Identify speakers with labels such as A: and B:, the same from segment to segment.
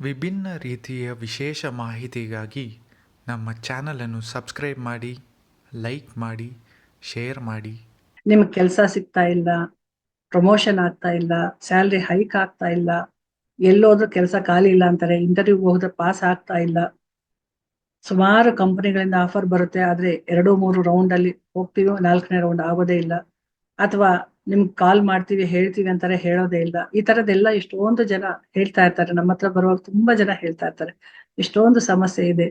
A: ವಿಭಿನ್ನ ರೀತಿಯ ವಿಶೇಷ ಮಾಹಿತಿಗಾಗಿ ನಮ್ಮ ಚಾನಲನ್ನು ಸಬ್ಸ್ಕ್ರೈಬ್ ಮಾಡಿ, ಲೈಕ್ ಮಾಡಿ, ಶೇರ್ ಮಾಡಿ.
B: ನಿಮ್ಗೆ ಕೆಲಸ ಸಿಗ್ತಾ ಇಲ್ಲ, ಪ್ರಮೋಷನ್ ಆಗ್ತಾ ಇಲ್ಲ, ಸ್ಯಾಲ್ರಿ ಹೈಕ್ ಆಗ್ತಾ ಇಲ್ಲ, ಎಲ್ಲೋದ್ರೂ ಕೆಲಸ ಖಾಲಿ ಇಲ್ಲ ಅಂತಾರೆ ಇಂಟರ್ವ್ಯೂ ಹೋದ್ರೆ ಪಾಸ್ ಆಗ್ತಾ ಇಲ್ಲ. ಸುಮಾರು ಕಂಪನಿಗಳಿಂದ ಆಫರ್ ಬರುತ್ತೆ, ಆದ್ರೆ ಎರಡು ಮೂರು ರೌಂಡ್ ಅಲ್ಲಿ ಹೋಗ್ತೀವಿ, ನಾಲ್ಕನೇ ರೌಂಡ್ ಆಗೋದೇ ಇಲ್ಲ. ಅಥವಾ ನಿಮ್ಗೆ ಕಾಲ್ ಮಾಡ್ತೀವಿ, ಹೇಳ್ತೀವಿ ಅಂತಾರೆ, ಹೇಳೋದೇ ಇಲ್ಲ. ಈ ತರದೆಲ್ಲ ಎಷ್ಟೊಂದು ಜನ ಹೇಳ್ತಾ ಇರ್ತಾರೆ. ನಮ್ಮ ಹತ್ರ ಬರುವಾಗ ತುಂಬಾ ಜನ ಹೇಳ್ತಾ ಇರ್ತಾರೆ. ಎಷ್ಟೊಂದು ಸಮಸ್ಯೆ ಇದೆ.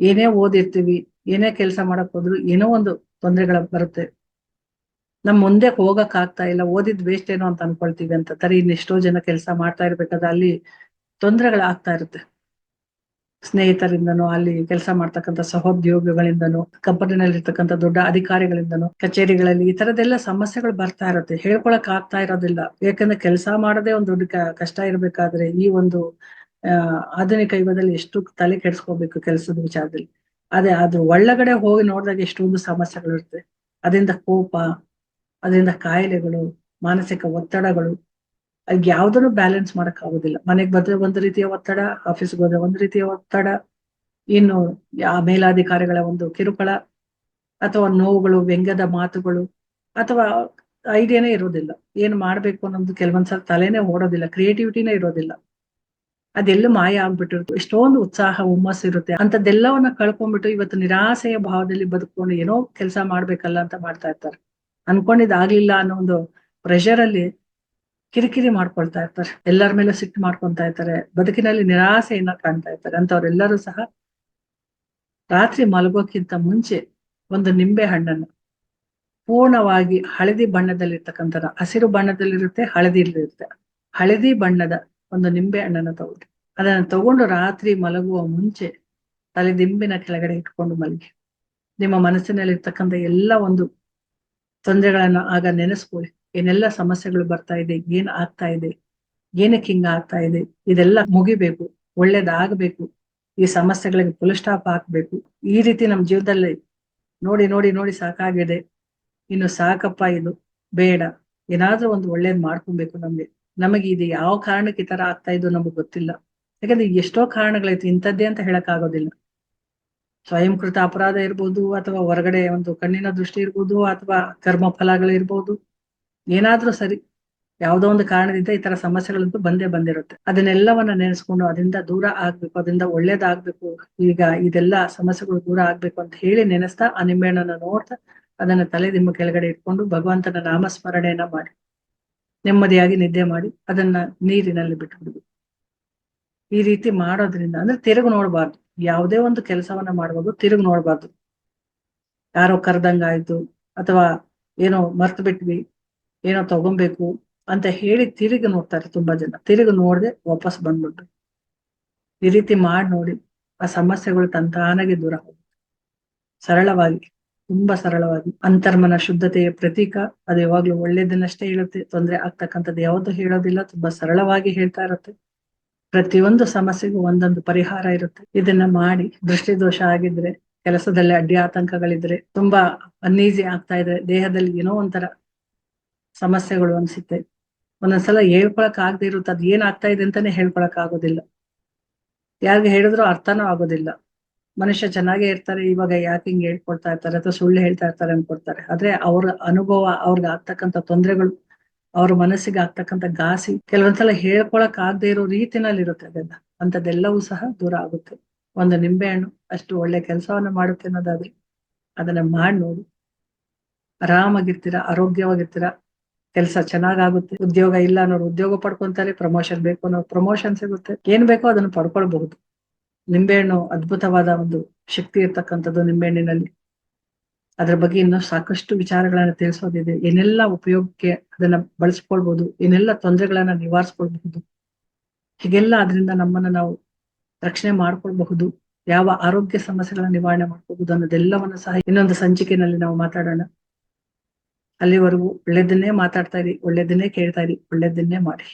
B: ಏನೇ ಓದಿರ್ತೀವಿ, ಏನೇ ಕೆಲಸ ಮಾಡಕ್ ಹೋದ್ರು ಏನೋ ಒಂದು ತೊಂದರೆಗಳ ಬರುತ್ತೆ. ನಮ್ ಮುಂದೆ ಹೋಗಕ್ ಆಗ್ತಾ ಇಲ್ಲ. ಓದಿದ್ ವೇಸ್ಟ್ ಏನೋ ಅಂತ ಅನ್ಕೊಳ್ತೀವಿ ಅಂತ. ತರ ಇನ್ನೆಷ್ಟೋ ಜನ ಕೆಲಸ ಮಾಡ್ತಾ ಇರ್ಬೇಕಾದ್ರೆ ಅಲ್ಲಿ ತೊಂದರೆಗಳಾಗ್ತಾ ಇರುತ್ತೆ. ಸ್ನೇಹಿತರಿಂದನೋ, ಅಲ್ಲಿ ಕೆಲಸ ಮಾಡ್ತಕ್ಕಂಥ ಸಹೋದ್ಯೋಗಿಗಳಿಂದನೋ ಕಂಪನಿನಲ್ಲಿ ಇರ್ತಕ್ಕಂಥ ದೊಡ್ಡ ಅಧಿಕಾರಿಗಳಿಂದನೋ, ಕಚೇರಿಗಳಲ್ಲಿ ಈ ತರದೆಲ್ಲ ಸಮಸ್ಯೆಗಳು ಬರ್ತಾ ಇರುತ್ತೆ. ಹೇಳ್ಕೊಳಕ್ ಆಗ್ತಾ ಇರೋದಿಲ್ಲ. ಯಾಕಂದ್ರೆ ಕೆಲಸ ಮಾಡದೆ ಒಂದು ದೊಡ್ಡ ಕಷ್ಟ ಇರ್ಬೇಕಾದ್ರೆ ಈ ಒಂದು ಆಧುನಿಕ ಯುಗದಲ್ಲಿ ಎಷ್ಟು ತಲೆ ಕೆಡಿಸ್ಕೋಬೇಕು ಕೆಲಸದ ವಿಚಾರದಲ್ಲಿ. ಅದೇ, ಅದು ಒಳಗಡೆ ಹೋಗಿ ನೋಡಿದಾಗ ಎಷ್ಟೊಂದು ಸಮಸ್ಯೆಗಳಿರುತ್ತೆ. ಅದರಿಂದ ಕೋಪ, ಅದರಿಂದ ಕಾಯಿಲೆಗಳು, ಮಾನಸಿಕ ಒತ್ತಡಗಳು ಅದ್ ಯಾವ್ದನ್ನು ಬ್ಯಾಲೆನ್ಸ್ ಮಾಡಕ್ ಆಗೋದಿಲ್ಲ. ಮನೆಗ್ ಬಂದ್ರೆ ಒಂದ್ ರೀತಿಯ ಒತ್ತಡ ಆಫೀಸ್ಗೆ ಹೋದ್ರೆ ಒಂದ್ ರೀತಿಯ ಒತ್ತಡ, ಇನ್ನು ಆ ಮೇಲಾಧಿಕಾರಿಗಳ ಒಂದು ಕಿರುಕುಳ, ಅಥವಾ ನೋವುಗಳು, ವ್ಯಂಗ್ಯದ ಮಾತುಗಳು, ಅಥವಾ ಐಡಿಯಾನೇ ಇರೋದಿಲ್ಲ. ಏನ್ ಮಾಡ್ಬೇಕು ಅನ್ನೋದು ಕೆಲವೊಂದ್ಸಲ ತಲೆನೇ ಓಡೋದಿಲ್ಲ ಕ್ರಿಯೇಟಿವಿಟಿನೇ ಇರೋದಿಲ್ಲ. ಅದೆಲ್ಲ ಮಾಯ ಆಗ್ಬಿಟ್ಟಿರುತ್ತೆ. ಎಷ್ಟೊಂದು ಉತ್ಸಾಹ ಹುಮ್ಮಸ್ ಇರುತ್ತೆ. ಅಂತದ್ದೆಲ್ಲವನ್ನ ಕಳ್ಕೊಂಡ್ಬಿಟ್ಟು ಇವತ್ತು ನಿರಾಸೆಯ ಭಾವದಲ್ಲಿ ಬದುಕೊಂಡು ಏನೋ ಕೆಲಸ ಮಾಡ್ಬೇಕಲ್ಲ ಅಂತ ಮಾಡ್ತಾ ಇರ್ತಾರೆ. ಅನ್ಕೊಂಡಿದ್ ಆಗ್ಲಿಲ್ಲ ಅನ್ನೋ ಒಂದು ಪ್ರೆಷರ್ ಅಲ್ಲಿ ಕಿರಿಕಿರಿ ಮಾಡ್ಕೊಳ್ತಾ ಇರ್ತಾರೆ. ಎಲ್ಲರ ಮೇಲೆ ಸಿಟ್ಟು ಮಾಡ್ಕೊಳ್ತಾ ಇರ್ತಾರೆ. ಬದುಕಿನಲ್ಲಿ ನಿರಾಸೆಯನ್ನ ಕಾಣ್ತಾ ಇರ್ತಾರೆ. ಅಂತವ್ರೆಲ್ಲರೂ ಸಹ ರಾತ್ರಿ ಮಲಗೋಕ್ಕಿಂತ ಮುಂಚೆ ಒಂದು ನಿಂಬೆ ಹಣ್ಣನ್ನು ಪೂರ್ಣವಾಗಿ ಹಳದಿ ಬಣ್ಣದಲ್ಲಿರ್ತಕ್ಕಂಥ ಹಸಿರು ಬಣ್ಣದಲ್ಲಿರುತ್ತೆ, ಹಳದಿ ಇರುತ್ತೆ ಹಳದಿ ಬಣ್ಣದ ಒಂದು ನಿಂಬೆ ಹಣ್ಣನ್ನು ತಗೊಳ್ಳಿ ಅದನ್ನ ತಗೊಂಡು ರಾತ್ರಿ ಮಲಗುವ ಮುಂಚೆ ತಲೆ ದಿಂಬಿನ ಕೆಳಗಡೆ ಇಟ್ಕೊಂಡು ಮಲಗಿ. ನಿಮ್ಮ ಮನಸ್ಸಿನಲ್ಲಿ ಇರ್ತಕ್ಕಂಥ ಎಲ್ಲ ಒಂದು ತೊಂದರೆಗಳನ್ನ ಆಗ ನೆನೆಸ್ಕೊಳ್ಳಿ. ಏನೆಲ್ಲ ಸಮಸ್ಯೆಗಳು ಬರ್ತಾ ಇದೆ, ಏನ್ ಆಗ್ತಾ ಇದೆ, ಏನಕ್ಕೆ ಹಿಂಗ ಆಗ್ತಾ ಇದೆ, ಇದೆಲ್ಲ ಮುಗಿಬೇಕು, ಒಳ್ಳೇದಾಗಬೇಕು, ಈ ಸಮಸ್ಯೆಗಳಿಗೆ ಫುಲ್ ಸ್ಟಾಪ್ ಹಾಕ್ಬೇಕು. ಈ ರೀತಿ ನಮ್ಮ ಜೀವನದಲ್ಲಿ ನೋಡಿ ನೋಡಿ ನೋಡಿ ಸಾಕಾಗಿದೆ. ಇನ್ನು ಸಾಕಪ್ಪ ಇದು ಬೇಡ. ಏನಾದ್ರೂ ಒಂದು ಒಳ್ಳೇದ್ ಮಾಡ್ಕೊಬೇಕು ನಮ್ಗೆ. ನಮಗೆ ಇದು ಯಾವ ಕಾರಣಕ್ಕೆ ಈ ತರ ಆಗ್ತಾ ಇದ್ದು ನಮಗ್ ಗೊತ್ತಿಲ್ಲ. ಯಾಕಂದ್ರೆ ಎಷ್ಟೋ ಕಾರಣಗಳೈತಿ ಇಂಥದ್ದೇ ಅಂತ ಹೇಳಕ್ ಆಗೋದಿಲ್ಲ ಸ್ವಯಂಕೃತ ಅಪರಾಧ ಇರ್ಬೋದು, ಅಥವಾ ಹೊರಗಡೆ ಒಂದು ಕಣ್ಣಿನ ದೃಷ್ಟಿ ಇರ್ಬೋದು, ಅಥವಾ ಕರ್ಮ ಫಲಗಳಿರ್ಬೋದು ಏನಾದ್ರೂ ಸರಿ, ಯಾವುದೋ ಒಂದು ಕಾರಣದಿಂದ ಈ ತರ ಸಮಸ್ಯೆಗಳಂತೂ ಬಂದೇ ಬಂದಿರುತ್ತೆ. ಅದನ್ನೆಲ್ಲವನ್ನ ನೆನೆಸ್ಕೊಂಡು ಅದರಿಂದ ದೂರ ಆಗ್ಬೇಕು, ಅದರಿಂದ ಒಳ್ಳೇದಾಗ್ಬೇಕು, ಈಗ ಇದೆಲ್ಲ ಸಮಸ್ಯೆಗಳು ದೂರ ಆಗ್ಬೇಕು ಅಂತ ಹೇಳಿ ನೆನೆಸ್ತಾ ಆ ನಿಂಬೆಹಣ್ಣನ್ನ ನೋಡ್ತಾ ಅದನ್ನ ತಲೆ ನಿಮ್ಮ ಕೆಳಗಡೆ ಇಟ್ಕೊಂಡು ಭಗವಂತನ ನಾಮಸ್ಮರಣೆಯನ್ನ ಮಾಡಿ, ನೆಮ್ಮದಿಯಾಗಿ ನಿದ್ದೆ ಮಾಡಿ ಅದನ್ನ ನೀರಿನಲ್ಲಿ ಬಿಟ್ಬಿಡುದು ಈ ರೀತಿ ಮಾಡೋದ್ರಿಂದ ಅಂದ್ರೆ ತಿರುಗು ನೋಡ್ಬಾರ್ದು. ಯಾವುದೇ ಒಂದು ಕೆಲಸವನ್ನ ಮಾಡುವಾಗ ತಿರುಗು ನೋಡ್ಬಾರ್ದು. ಯಾರೋ ಕರೆದಂಗಾಯ್ತು ಅಥವಾ ಏನೋ ಮರ್ತು ಬಿಟ್ವಿ ಏನೋ ತಗೊಬೇಕು ಅಂತ ಹೇಳಿ ತಿರುಗಿ ನೋಡ್ತಾರೆ ತುಂಬಾ ಜನ. ತಿರುಗಿ ನೋಡದೆ ವಾಪಸ್ ಬಂದ್ಬಿಟ್ರು. ಈ ರೀತಿ ಮಾಡಿ ನೋಡಿ ಆ ಸಮಸ್ಯೆಗಳು ತಂತಾನಾಗಿ ದೂರ ಹೋಗುತ್ತೆ. ಸರಳವಾಗಿ, ತುಂಬಾ ಸರಳವಾಗಿ, ಅಂತರ್ಮನ ಶುದ್ಧತೆಯ ಪ್ರತೀಕ ಅದು ಯಾವಾಗ್ಲೂ ಒಳ್ಳೇದನ್ನಷ್ಟೇ ಹೇಳುತ್ತೆ. ತೊಂದರೆ ಆಗ್ತಕ್ಕಂಥದ್ದು ಯಾವತ್ತೂ ಹೇಳೋದಿಲ್ಲ, ತುಂಬಾ ಸರಳವಾಗಿ ಹೇಳ್ತಾ ಇರುತ್ತೆ. ಪ್ರತಿಯೊಂದು ಸಮಸ್ಯೆಗೂ ಒಂದೊಂದು ಪರಿಹಾರ ಇರುತ್ತೆ. ಇದನ್ನ ಮಾಡಿ ದೃಷ್ಟಿ ದೋಷ ಆಗಿದ್ರೆ, ಕೆಲಸದಲ್ಲಿ ಅಡ್ಡಿ ಆತಂಕಗಳಿದ್ರೆ ತುಂಬಾ ಅನ್ಈಸಿ ಆಗ್ತಾ ಇದ್ರೆ ದೇಹದಲ್ಲಿ ಏನೋ ಒಂಥರ ಸಮಸ್ಯೆಗಳು ಅನ್ಸುತ್ತೆ. ಒಂದೊಂದ್ಸಲ ಹೇಳ್ಕೊಳಕ್ ಆಗದೆ ಇರುತ್ತೆ ಅದ್ ಏನ್ ಆಗ್ತಾ ಇದೆ ಅಂತಾನೆ ಹೇಳ್ಕೊಳಕ್ ಆಗೋದಿಲ್ಲ ಯಾರಿಗೆ ಹೇಳಿದ್ರು ಅರ್ಥನೂ ಆಗೋದಿಲ್ಲ. ಮನುಷ್ಯ ಚೆನ್ನಾಗೇ ಇರ್ತಾರೆ, ಇವಾಗ ಯಾಕೆ ಹಿಂಗ್ ಹೇಳ್ಕೊಡ್ತಾ ಇರ್ತಾರೆ ಅಥವಾ ಸುಳ್ಳು ಹೇಳ್ತಾ ಇರ್ತಾರೆ ಅನ್ಕೊಡ್ತಾರೆ ಆದ್ರೆ ಅವ್ರ ಅನುಭವ, ಅವ್ರಿಗೆ ಆಗ್ತಕ್ಕಂತ ತೊಂದರೆಗಳು, ಅವ್ರ ಮನಸ್ಸಿಗೆ ಆಗ್ತಕ್ಕಂಥ ಘಾಸಿ, ಕೆಲವೊಂದ್ಸಲ ಹೇಳ್ಕೊಳಕ್ ಆಗದೆ ಇರೋ ರೀತಿನಲ್ಲಿ ಇರುತ್ತೆ ಅದೆಲ್ಲ. ಅಂತದೆಲ್ಲವೂ ಸಹ ದೂರ ಆಗುತ್ತೆ. ಒಂದು ನಿಂಬೆಹಣ್ಣು ಅಷ್ಟು ಒಳ್ಳೆ ಕೆಲಸವನ್ನ ಮಾಡುತ್ತೆ ಅನ್ನೋದಾದ್ರೆ, ಅದನ್ನ ಮಾಡಿ ನೋಡಿ. ಆರಾಮಾಗಿರ್ತೀರಾ, ಆರೋಗ್ಯವಾಗಿರ್ತೀರಾ ಕೆಲಸ ಚೆನ್ನಾಗಾಗುತ್ತೆ, ಉದ್ಯೋಗ ಇಲ್ಲ ಅನ್ನೋರು ಉದ್ಯೋಗ ಪಡ್ಕೊಂತಾರೆ ಪ್ರಮೋಷನ್ ಬೇಕು ಅನ್ನೋ ಪ್ರಮೋಷನ್ ಸಿಗುತ್ತೆ. ಏನ್ ಬೇಕೋ ಅದನ್ನು ಪಡ್ಕೊಳ್ಬಹುದು. ನಿಂಬೆಹಣ್ಣು ಅದ್ಭುತವಾದ ಒಂದು ಶಕ್ತಿ ಇರ್ತಕ್ಕಂಥದ್ದು ನಿಂಬೆಹಣ್ಣಿನಲ್ಲಿ. ಅದ್ರ ಬಗ್ಗೆ ಇನ್ನೂ ಸಾಕಷ್ಟು ವಿಚಾರಗಳನ್ನ ತಿಳಿಸೋದಿದೆ. ಏನೆಲ್ಲ ಉಪಯೋಗಕ್ಕೆ ಅದನ್ನ ಬಳಸ್ಕೊಳ್ಬಹುದು, ಏನೆಲ್ಲ ತೊಂದರೆಗಳನ್ನ ನಿವಾರಿಸ್ಕೊಳ್ಬಹುದು, ಹೀಗೆಲ್ಲ ಅದರಿಂದ ನಮ್ಮನ್ನ ನಾವು ರಕ್ಷಣೆ ಮಾಡ್ಕೊಳ್ಬಹುದು, ಯಾವ ಆರೋಗ್ಯ ಸಮಸ್ಯೆಗಳನ್ನ ನಿವಾರಣೆ ಮಾಡ್ಕೋಬಹುದು ಅನ್ನೋದೆಲ್ಲವನ್ನ ಸಹ ಇನ್ನೊಂದು ಸಂಚಿಕೆಯಲ್ಲಿ ನಾವು ಮಾತಾಡೋಣ. ಅಲ್ಲಿವರೆಗೂ ಒಳ್ಳೇದನ್ನೇ ಮಾತಾಡ್ತಾ ಇರಿ ಒಳ್ಳೇದನ್ನೇ ಕೇಳ್ತಾ ಇರಿ ಒಳ್ಳೇದನ್ನೇ ಮಾಡಿ.